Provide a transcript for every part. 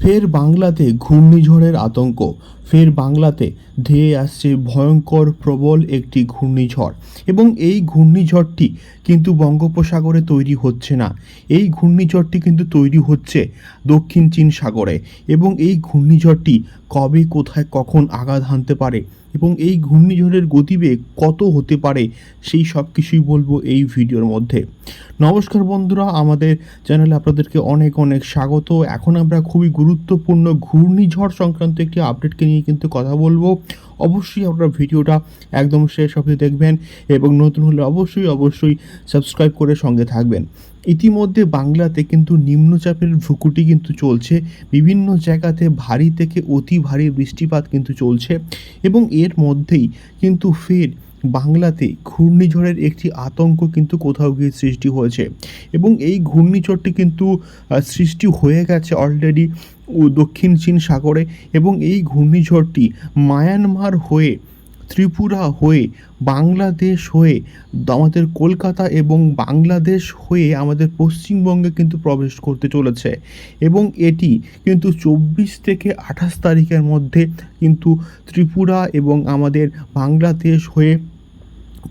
ফের বাংলাতে ঘূর্ণিঝড়ের আতঙ্ক। ফের বাংলাতে ধেয়ে আসছে ভয়ঙ্কর, প্রবল একটি ঘূর্ণিঝড়। এবং এই ঘূর্ণিঝড়টি কিন্তু বঙ্গোপসাগরে তৈরি হচ্ছে না। এই ঘূর্ণিঝড়টি কিন্তু তৈরি হচ্ছে দক্ষিণ চীন সাগরে। এবং এই ঘূর্ণিঝড়টি কবে, কোথায়, কখন আঘাত হানতে পারে এবং এই ঘূর্ণিঝড়ের গতিবেগ কত হতে পারে, সেই সব কিছুই বলব এই ভিডিওর মধ্যে। নমস্কার বন্ধুরা, আমাদের চ্যানেলে আপনাদেরকে অনেক অনেক স্বাগত। এখন আমরা খুবই গুরুত্বপূর্ণ ঘূর্ণিঝড় সংক্রান্ত একটি আপডেটকে নিয়ে কিন্তু কথা বলব। অবশ্যই আপনারা ভিডিওটা একদম শেষ অবধি দেখবেন এবং নতুন হলে অবশ্যই অবশ্যই সাবস্ক্রাইব করে সঙ্গে থাকবেন। ইতিমধ্যে বাংলাতে কিন্তু নিম্নচাপের ভ্রুকুটি কিন্তু চলছে। বিভিন্ন জায়গাতে ভারী থেকে অতি ভারী বৃষ্টিপাত কিন্তু চলছে এবং এর মধ্যেই কিন্তু ফের বাংলাতে ঘূর্ণিঝড়ের একটি আতঙ্ক কিন্তু কোথাও গিয়ে সৃষ্টি হয়েছে। এবং এই ঘূর্ণিঝড়টি কিন্তু সৃষ্টি হয়ে গেছে অলরেডি দক্ষিণ চীন সাগরে এবং এই ঘূর্ণিঝড়টি মায়ানমার হয়ে ত্রিপুরা হয়ে বাংলাদেশ হয়ে আমাদের কলকাতা এবং বাংলাদেশ হয়ে আমাদের পশ্চিমবঙ্গে কিন্তু প্রবেশ করতে চলেছে। এবং এটি কিন্তু চব্বিশ থেকে আঠাশ তারিখের মধ্যে কিন্তু ত্রিপুরা এবং আমাদের বাংলাদেশ হয়ে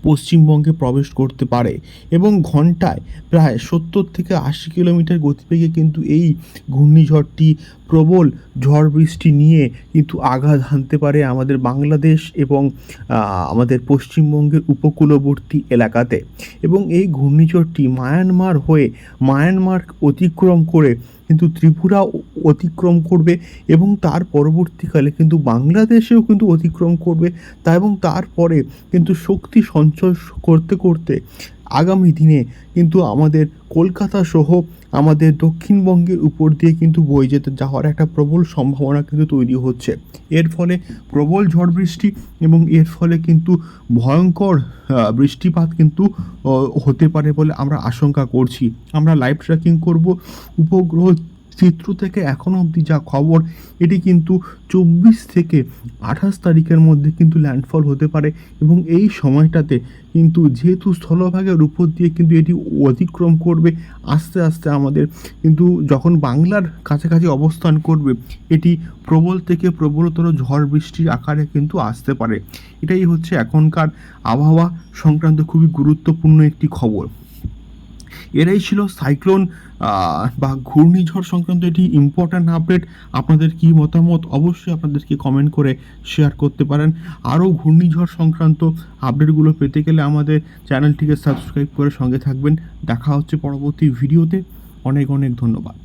পশ্চিমবঙ্গে প্রবেশ করতে পারে এবং ঘন্টায় প্রায় সত্তর থেকে আশি কিলোমিটার গতিবেগে কিন্তু এই ঘূর্ণিঝড়টি প্রবল ঝড় বৃষ্টি নিয়ে কিন্তু আঘাত হানতে পারে আমাদের বাংলাদেশ এবং আমাদের পশ্চিমবঙ্গের উপকূলবর্তী এলাকাতে। এবং এই ঘূর্ণিঝড়টি মায়ানমার হয়ে মায়ানমার অতিক্রম করে কিন্তু ত্রিপুরা অতিক্রম করবে এবং তার পরবর্তীকালে কিন্তু বাংলাদেশেও কিন্তু অতিক্রম করবে তা এবং তারপরে কিন্তু শক্তি সঞ্চয় করতে করতে আগামী দিনে কিন্তু আমাদের কলকাতা সহ আমাদের দক্ষিণবঙ্গের উপর দিয়ে কিন্তু বয়ে যেতে যাওয়ার একটা প্রবল সম্ভাবনা কিন্তু তৈরি হচ্ছে। এর ফলে প্রবল ঝড় বৃষ্টি এবং এর ফলে কিন্তু ভয়ঙ্কর বৃষ্টিপাত কিন্তু হতে পারে বলে আমরা আশঙ্কা করছি। আমরা লাইভ ট্র্যাকিং করব। উপগ্রহ চিত্র থেকে এখনও অবধি যা খবর, এটি কিন্তু চব্বিশ থেকে আঠাশ তারিখের মধ্যে কিন্তু ল্যান্ডফল হতে পারে এবং এই সময়টাতে কিন্তু যেহেতু স্থলভাগের উপর দিয়ে কিন্তু এটি অতিক্রম করবে, আস্তে আস্তে আমাদের কিন্তু যখন বাংলার কাছাকাছি অবস্থান করবে, এটি প্রবল থেকে প্রবলতর ঝড় বৃষ্টির আকারে কিন্তু আসতে পারে। এটাই হচ্ছে এখনকার আবহাওয়া সংক্রান্ত খুবই গুরুত্বপূর্ণ একটি খবর। এরাই ছিল সাইক্লোন বা ঘূর্ণিঝড় সংক্রান্ত এটি ইম্পর্ট্যান্ট আপডেট আপনাদের কি মতামত অবশ্যই আপনাদেরকে কমেন্ট করে শেয়ার করতে পারেন। আরও ঘূর্ণিঝড় সংক্রান্ত আপডেটগুলো পেতে গেলে আমাদের চ্যানেলটিকে সাবস্ক্রাইব করে সঙ্গে থাকবেন। দেখা হচ্ছে পরবর্তী ভিডিওতে অনেক অনেক ধন্যবাদ।